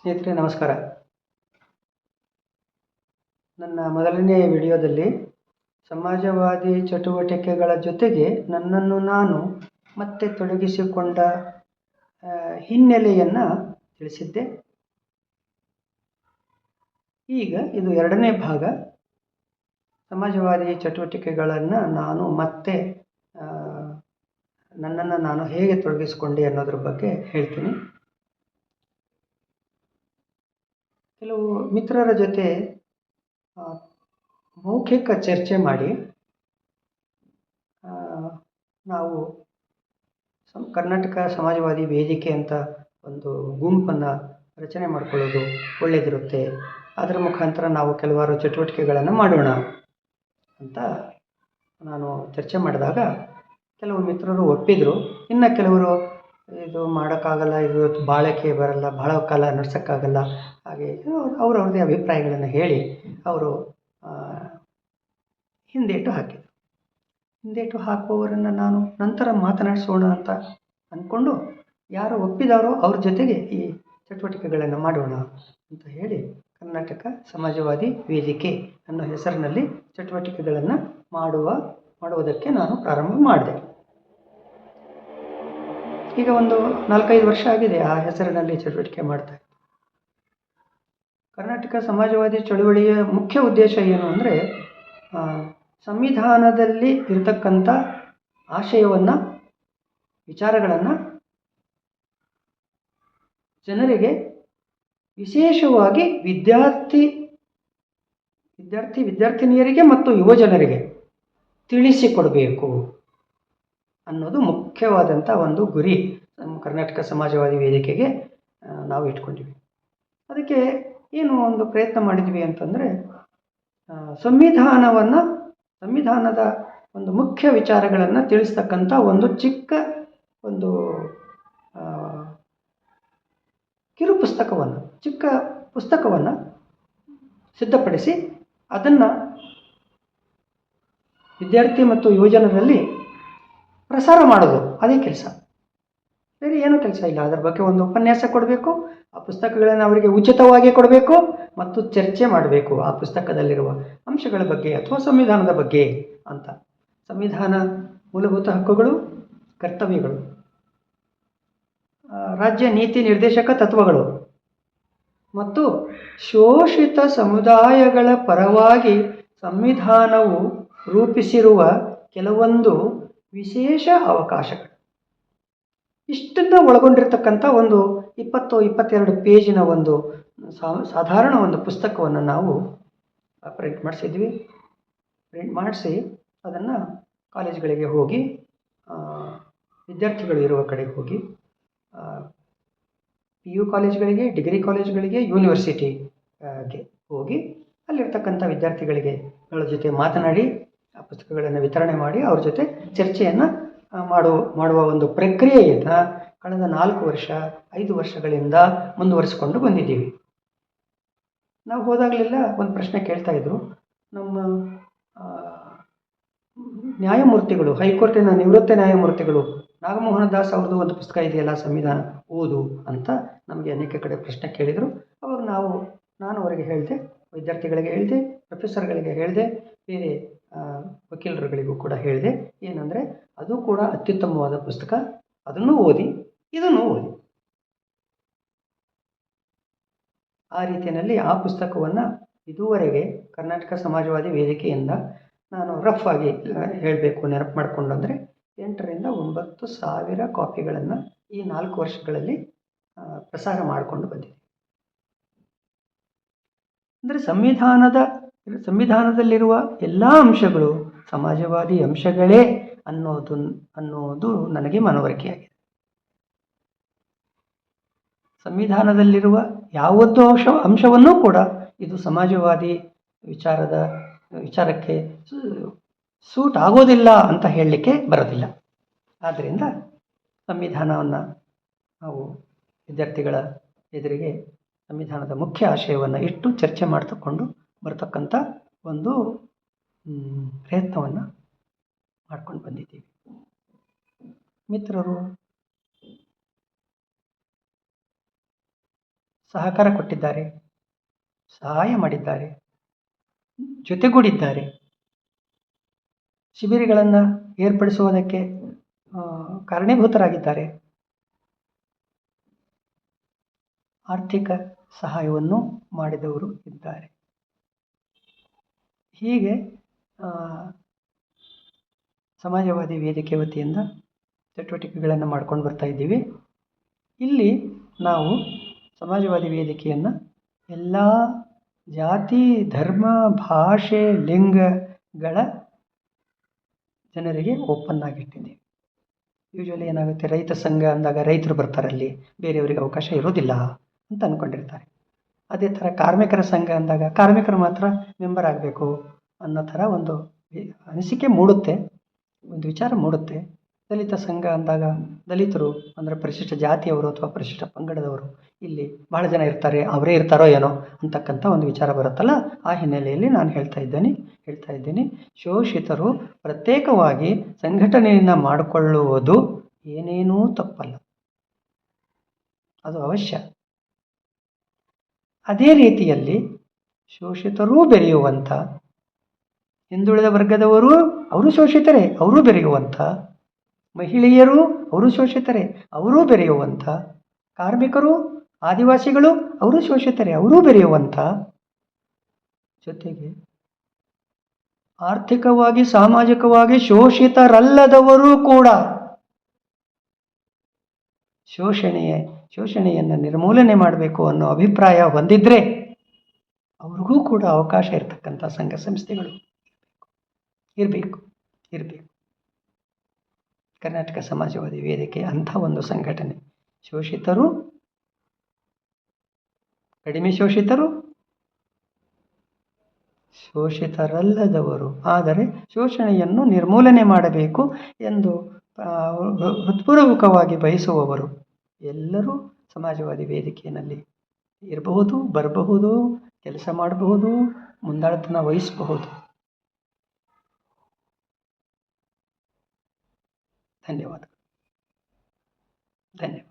ಸ್ನೇಹಿತರೆ, ನಮಸ್ಕಾರ. ನನ್ನ ಮೊದಲನೇ ವಿಡಿಯೋದಲ್ಲಿ ಸಮಾಜವಾದಿ ಚಟುವಟಿಕೆಗಳ ಜೊತೆಗೆ ನನ್ನನ್ನು ನಾನು ಮತ್ತೆ ತೊಡಗಿಸಿಕೊಂಡ ಹಿನ್ನೆಲೆಯನ್ನು ತಿಳಿಸಿದ್ದೆ. ಈಗ ಇದು ಎರಡನೇ ಭಾಗ. ಸಮಾಜವಾದಿ ಚಟುವಟಿಕೆಗಳನ್ನು ನಾನು ಮತ್ತೆ ನನ್ನನ್ನು ನಾನು ಹೇಗೆ ತೊಡಗಿಸಿಕೊಂಡೆ ಅನ್ನೋದ್ರ ಬಗ್ಗೆ ಹೇಳ್ತೀನಿ. ಕೆಲವು ಮಿತ್ರರ ಜೊತೆ ಮೌಖಿಕ ಚರ್ಚೆ ಮಾಡಿ ನಾವು ಸಂ, ಕರ್ನಾಟಕ ಸಮಾಜವಾದಿ ವೇದಿಕೆ ಅಂತ ಒಂದು ಗುಂಪನ್ನು ರಚನೆ ಮಾಡಿಕೊಳ್ಳೋದು ಒಳ್ಳೆಯದಿರುತ್ತೆ ಅದರ ಮುಖಾಂತರ ನಾವು ಕೆಲವಾರು ಚಟುವಟಿಕೆಗಳನ್ನು ಮಾಡೋಣ ಅಂತ ನಾನು ಚರ್ಚೆ ಮಾಡಿದಾಗ ಕೆಲವು ಮಿತ್ರರು ಒಪ್ಪಿದರು. ಇನ್ನು ಕೆಲವರು ಇದು ಮಾಡೋಕ್ಕಾಗಲ್ಲ, ಇದು ಬಾಳಕ್ಕೆ ಬರಲ್ಲ ಕಾಲ ನಡ್ಸೋಕ್ಕಾಗಲ್ಲ. ಹಾಗೆ ಅವ್ರವ್ರದ್ದೇ ಅಭಿಪ್ರಾಯಗಳನ್ನು ಹೇಳಿ ಅವರು ಹಿಂದೇಟು ಹಾಕಿದರು. ಹಿಂದೇಟು ಹಾಕುವವರನ್ನು ನಾನು ನಂತರ ಮಾತನಾಡಿಸೋಣ ಅಂತ ಅಂದ್ಕೊಂಡು ಯಾರು ಒಪ್ಪಿದಾರೋ ಅವ್ರ ಜೊತೆಗೆ ಈ ಚಟುವಟಿಕೆಗಳನ್ನು ಮಾಡೋಣ ಅಂತ ಹೇಳಿ ಕರ್ನಾಟಕ ಸಮಾಜವಾದಿ ವೇದಿಕೆ ಅನ್ನೋ ಹೆಸರಿನಲ್ಲಿ ಚಟುವಟಿಕೆಗಳನ್ನು ಮಾಡುವ, ಮಾಡುವುದಕ್ಕೆ ನಾನು ಪ್ರಾರಂಭ ಮಾಡಿದೆ. ಈಗ ಒಂದು ನಾಲ್ಕೈದು ವರ್ಷ ಆಗಿದೆ ಆ ಹೆಸರಿನಲ್ಲಿ ಚಟುವಟಿಕೆ ಮಾಡ್ತಾ. ಕರ್ನಾಟಕ ಸಮಾಜವಾದಿ ಚಳುವಳಿಯ ಮುಖ್ಯ ಉದ್ದೇಶ ಏನು ಅಂದರೆ ಸಂವಿಧಾನದಲ್ಲಿ ಇರತಕ್ಕಂಥ ಆಶಯವನ್ನು, ವಿಚಾರಗಳನ್ನು ಜನರಿಗೆ ವಿಶೇಷವಾಗಿ ವಿದ್ಯಾರ್ಥಿ ವಿದ್ಯಾರ್ಥಿ, ವಿದ್ಯಾರ್ಥಿನಿಯರಿಗೆ ಮತ್ತು ಯುವಜನರಿಗೆ ತಿಳಿಸಿಕೊಡಬೇಕು ಅನ್ನೋದು ಮುಖ್ಯವಾದಂಥ ಒಂದು ಗುರಿ ನಮ್ಮ ಕರ್ನಾಟಕ ಸಮಾಜವಾದಿ ವೇದಿಕೆಗೆ ನಾವು ಇಟ್ಕೊಂಡಿವಿ. ಅದಕ್ಕೆ ಏನು ಒಂದು ಪ್ರಯತ್ನ ಮಾಡಿದ್ವಿ ಅಂತಂದರೆ ಸಂವಿಧಾನವನ್ನು, ಸಂವಿಧಾನದ ಒಂದು ಮುಖ್ಯ ವಿಚಾರಗಳನ್ನು ತಿಳಿಸ್ತಕ್ಕಂಥ ಒಂದು ಚಿಕ್ಕ ಒಂದು ಕಿರು ಪುಸ್ತಕವನ್ನು, ಚಿಕ್ಕ ಪುಸ್ತಕವನ್ನು ಸಿದ್ಧಪಡಿಸಿ ಅದನ್ನು ವಿದ್ಯಾರ್ಥಿ ಮತ್ತು ಯುವಜನರಲ್ಲಿ ಪ್ರಸಾರ ಮಾಡೋದು, ಅದೇ ಕೆಲಸ. ಬೇರೆ ಏನೂ ಕೆಲಸ ಇಲ್ಲ. ಅದರ ಬಗ್ಗೆ ಒಂದು ಉಪನ್ಯಾಸ ಕೊಡಬೇಕು, ಆ ಪುಸ್ತಕಗಳನ್ನು ಅವರಿಗೆ ಉಚಿತವಾಗಿ ಕೊಡಬೇಕು ಮತ್ತು ಚರ್ಚೆ ಮಾಡಬೇಕು ಆ ಪುಸ್ತಕದಲ್ಲಿರುವ ಅಂಶಗಳ ಬಗ್ಗೆ ಅಥವಾ ಸಂವಿಧಾನದ ಬಗ್ಗೆ ಅಂತ. ಸಂವಿಧಾನ ಮೂಲಭೂತ ಹಕ್ಕುಗಳು, ಕರ್ತವ್ಯಗಳು. ರಾಜ್ಯ ನೀತಿ ನಿರ್ದೇಶಕ ತತ್ವಗಳು. ಮತ್ತು ಶೋಷಿತ ಸಮುದಾಯಗಳ ಪರವಾಗಿ ಸಂವಿಧಾನವು ರೂಪಿಸಿರುವ ಕೆಲವೊಂದು ವಿಶೇಷ ಅವಕಾಶಗಳು. ಇಷ್ಟನ್ನು ಒಳಗೊಂಡಿರ್ತಕ್ಕಂಥ ಒಂದು ಇಪ್ಪತ್ತು, ಇಪ್ಪತ್ತೆರಡು ಪೇಜಿನ ಒಂದು ಸಾಧಾರಣ ಒಂದು ಪುಸ್ತಕವನ್ನು ನಾವು ಪ್ರಿಂಟ್ ಮಾಡಿಸಿದ್ವಿ. ಪ್ರಿಂಟ್ ಮಾಡಿಸಿ ಅದನ್ನು ಕಾಲೇಜ್ಗಳಿಗೆ ಹೋಗಿ ವಿದ್ಯಾರ್ಥಿಗಳು ಇರುವ ಕಡೆ ಹೋಗಿ ಪಿ ಯು ಕಾಲೇಜ್ಗಳಿಗೆ, ಡಿಗ್ರಿ ಕಾಲೇಜ್ಗಳಿಗೆ, ಯೂನಿವರ್ಸಿಟಿಗೆ ಹೋಗಿ ಅಲ್ಲಿರ್ತಕ್ಕಂಥ ವಿದ್ಯಾರ್ಥಿಗಳಿಗೆ ಗಳ ಜೊತೆ ಮಾತನಾಡಿ ಪುಸ್ತಕಗಳನ್ನು ವಿತರಣೆ ಮಾಡಿ ಅವ್ರ ಜೊತೆ ಚರ್ಚೆಯನ್ನು ಮಾಡುವ ಮಾಡುವ ಒಂದು ಪ್ರಕ್ರಿಯೆಯನ್ನು ಕಳೆದ ನಾಲ್ಕು ವರ್ಷ, ಐದು ವರ್ಷಗಳಿಂದ ಮುಂದುವರಿಸಿಕೊಂಡು ಬಂದಿದ್ದೀವಿ. ನಾವು ಹೋದಾಗಲೆಲ್ಲ ಒಂದು ಪ್ರಶ್ನೆ ಕೇಳ್ತಾ ಇದ್ರು. ನಮ್ಮ ನ್ಯಾಯಮೂರ್ತಿಗಳು, ಹೈಕೋರ್ಟಿನ ನಿವೃತ್ತ ನ್ಯಾಯಮೂರ್ತಿಗಳು, ನಾಗಮೋಹನ ದಾಸ್ ಅವ್ರದ್ದು ಒಂದು ಪುಸ್ತಕ ಇದೆಯಲ್ಲ, ಸಂವಿಧಾನ ಓದು ಅಂತ ನಮಗೆ ಅನೇಕ ಕಡೆ ಪ್ರಶ್ನೆ ಕೇಳಿದರು. ಅವಾಗ ನಾವು, ನಾನು ಅವರಿಗೆ ಹೇಳಿದೆ, ವಿದ್ಯಾರ್ಥಿಗಳಿಗೆ ಹೇಳಿದೆ ಪ್ರೊಫೆಸರ್ಗಳಿಗೆ ಹೇಳಿದೆ, ಬೇರೆ ವಕೀಲರುಗಳಿಗೂ ಕೂಡ ಹೇಳಿದೆ. ಏನಂದರೆ, ಅದು ಕೂಡ ಅತ್ಯುತ್ತಮವಾದ ಪುಸ್ತಕ. ಅದನ್ನು ಓದಿ, ಇದನ್ನು ಓದಿ. ಆ ರೀತಿಯಲ್ಲಿ ಆ ಪುಸ್ತಕವನ್ನು ಇದುವರೆಗೆ ಕರ್ನಾಟಕ ಸಮಾಜವಾದಿ ವೇದಿಕೆಯಿಂದ ನಾನು ರಫ್ ಆಗಿ ಹೇಳಬೇಕು, ನೆನಪು ಮಾಡಿಕೊಂಡು ಅಂದರೆ, ಎಂಟರಿಂದ ಒಂಬತ್ತು ಸಾವಿರ ಕಾಪಿಗಳನ್ನು ಈ ನಾಲ್ಕು ವರ್ಷಗಳಲ್ಲಿ ಪ್ರಸಾರ ಮಾಡಿಕೊಂಡು ಬಂದಿದೆ. ಅಂದರೆ, ಸಂವಿಧಾನದ ಸಂವಿಧಾನದಲ್ಲಿರುವ ಎಲ್ಲ ಅಂಶಗಳು ಸಮಾಜವಾದಿ ಅಂಶಗಳೇ ಅನ್ನೋದು ಅನ್ನೋದು ನನಗೆ ಮನವರಿಕೆಯಾಗಿದೆ. ಸಂವಿಧಾನದಲ್ಲಿರುವ ಯಾವತ್ತೂ ಅಂಶ, ಅಂಶವನ್ನೂ ಕೂಡ ಇದು ಸಮಾಜವಾದಿ ವಿಚಾರದ, ವಿಚಾರಕ್ಕೆ ಸೂಟ್ ಆಗೋದಿಲ್ಲ ಅಂತ ಹೇಳಲಿಕ್ಕೆ ಬರೋದಿಲ್ಲ. ಆದ್ದರಿಂದ ಸಂವಿಧಾನವನ್ನು ನಾವು ವಿದ್ಯಾರ್ಥಿಗಳ ಎದುರಿಗೆ ಸಂವಿಧಾನದ ಮುಖ್ಯ ಆಶಯವನ್ನು ಇಟ್ಟು ಚರ್ಚೆ ಮಾಡ್ತಕೊಂಡು ಬರ್ತಕ್ಕಂಥ ಒಂದು ಪ್ರಯತ್ನವನ್ನು ಮಾಡ್ಕೊಂಡು ಬಂದಿದ್ದೀವಿ. ಮಿತ್ರರು ಸಹಕಾರ ಕೊಟ್ಟಿದ್ದಾರೆ, ಸಹಾಯ ಮಾಡಿದ್ದಾರೆ, ಜೊತೆಗೂಡಿದ್ದಾರೆ. ಶಿಬಿರಗಳನ್ನು ಏರ್ಪಡಿಸುವುದಕ್ಕೆ ಕಾರಣೀಭೂತರಾಗಿದ್ದಾರೆ. ಆರ್ಥಿಕ ಸಹಾಯವನ್ನು ಮಾಡಿದವರು ಇದ್ದಾರೆ. ಹೀಗೆ ಸಮಾಜವಾದಿ ವೇದಿಕೆ ವತಿಯಿಂದ ಚಟುವಟಿಕೆಗಳನ್ನು ಮಾಡ್ಕೊಂಡು ಬರ್ತಾ ಇದ್ದೀವಿ. ಇಲ್ಲಿ ನಾವು ಸಮಾಜವಾದಿ ವೇದಿಕೆಯನ್ನು ಎಲ್ಲ ಜಾತಿ, ಧರ್ಮ, ಭಾಷೆ, ಲಿಂಗಗಳ ಜನರಿಗೆ ಓಪನ್ ಆಗಿಟ್ಟಿದ್ದೀವಿ ಯೂಶ್ವಲಿ ಏನಾಗುತ್ತೆ, ರೈತ ಸಂಘ ಅಂದಾಗ ರೈತರು ಬರ್ತಾರಲ್ಲಿ, ಬೇರೆಯವರಿಗೆ ಅವಕಾಶ ಇರೋದಿಲ್ಲ ಅಂತ ಅಂದ್ಕೊಂಡಿರ್ತಾರೆ ಅದೇ ಥರ ಕಾರ್ಮಿಕರ ಸಂಘ ಅಂದಾಗ ಕಾರ್ಮಿಕರು ಮಾತ್ರ ಮೆಂಬರ್ ಆಗಬೇಕು ಅನ್ನೋ ಥರ ಒಂದು ಅನಿಸಿಕೆ ಮೂಡುತ್ತೆ, ಒಂದು ವಿಚಾರ ಮೂಡುತ್ತೆ. ದಲಿತ ಸಂಘ ಅಂದಾಗ ದಲಿತರು ಅಂದರೆ ಪರಿಶಿಷ್ಟ ಜಾತಿಯವರು ಅಥವಾ ಪರಿಶಿಷ್ಟ ಪಂಗಡದವರು ಇಲ್ಲಿ ಭಾಳ ಜನ ಇರ್ತಾರೆ, ಅವರೇ ಇರ್ತಾರೋ ಏನೋ ಅಂತಕ್ಕಂಥ ಒಂದು ವಿಚಾರ ಬರುತ್ತಲ್ಲ, ಆ ಹಿನ್ನೆಲೆಯಲ್ಲಿ ನಾನು ಹೇಳ್ತಾ ಇದ್ದೇನೆ, ಹೇಳ್ತಾ ಇದ್ದೀನಿ. ಶೋಷಿತರು ಪ್ರತ್ಯೇಕವಾಗಿ ಸಂಘಟನೆಯನ್ನು ಮಾಡಿಕೊಳ್ಳುವುದು ಏನೇನೂ ತಪ್ಪಲ್ಲ. ಅದು ಅವಶ್ಯ. ಅದೇ ರೀತಿಯಲ್ಲಿ ಶೋಷಿತರೂ ಬೆರೆಯುವಂಥ, ಹಿಂದುಳಿದ ವರ್ಗದವರು ಅವರು ಶೋಷಿತರೇ, ಅವರು ಬೆರೆಯುವಂಥ, ಮಹಿಳೆಯರು ಅವರು ಶೋಷಿತರೇ, ಅವರೂ ಬೆರೆಯುವಂಥ, ಕಾರ್ಮಿಕರು, ಆದಿವಾಸಿಗಳು ಅವರು ಶೋಷಿತರೇ, ಅವರೂ ಬೆರೆಯುವಂಥ ಜೊತೆಗೆ ಆರ್ಥಿಕವಾಗಿ, ಸಾಮಾಜಿಕವಾಗಿ ಶೋಷಿತರಲ್ಲದವರು ಕೂಡ ಶೋಷಣೆಯ ಶೋಷಣೆಯನ್ನು ನಿರ್ಮೂಲನೆ ಮಾಡಬೇಕು ಅನ್ನೋ ಅಭಿಪ್ರಾಯ ಹೊಂದಿದ್ರೆ ಅವ್ರಿಗೂ ಕೂಡ ಅವಕಾಶ ಇರತಕ್ಕಂಥ ಸಂಘ ಸಂಸ್ಥೆಗಳು ಇರಬೇಕು ಇರಬೇಕು ಕರ್ನಾಟಕ ಸಮಾಜವಾದಿ ವೇದಿಕೆ ಅಂಥ ಒಂದು ಸಂಘಟನೆ ಶೋಷಿತರು ಕಡಿಮೆ ಶೋಷಿತರು ಶೋಷಿತರಲ್ಲದವರು ಆದರೆ ಶೋಷಣೆಯನ್ನು ನಿರ್ಮೂಲನೆ ಮಾಡಬೇಕು ಎಂದು ಹೃತ್ಪೂರ್ವಕವಾಗಿ ಬಯಸುವವರು ಎಲ್ಲರೂ ಸಮಾಜವಾದಿ ವೇದಿಕೆಯಲ್ಲಿ ಇರಬಹುದು ಬರಬಹುದು ಕೆಲಸ ಮಾಡಬಹುದು ಮುಂದಾಳತನ ವಹಿಸಬಹುದು. ಧನ್ಯವಾದಗಳು. ಧನ್ಯವಾದ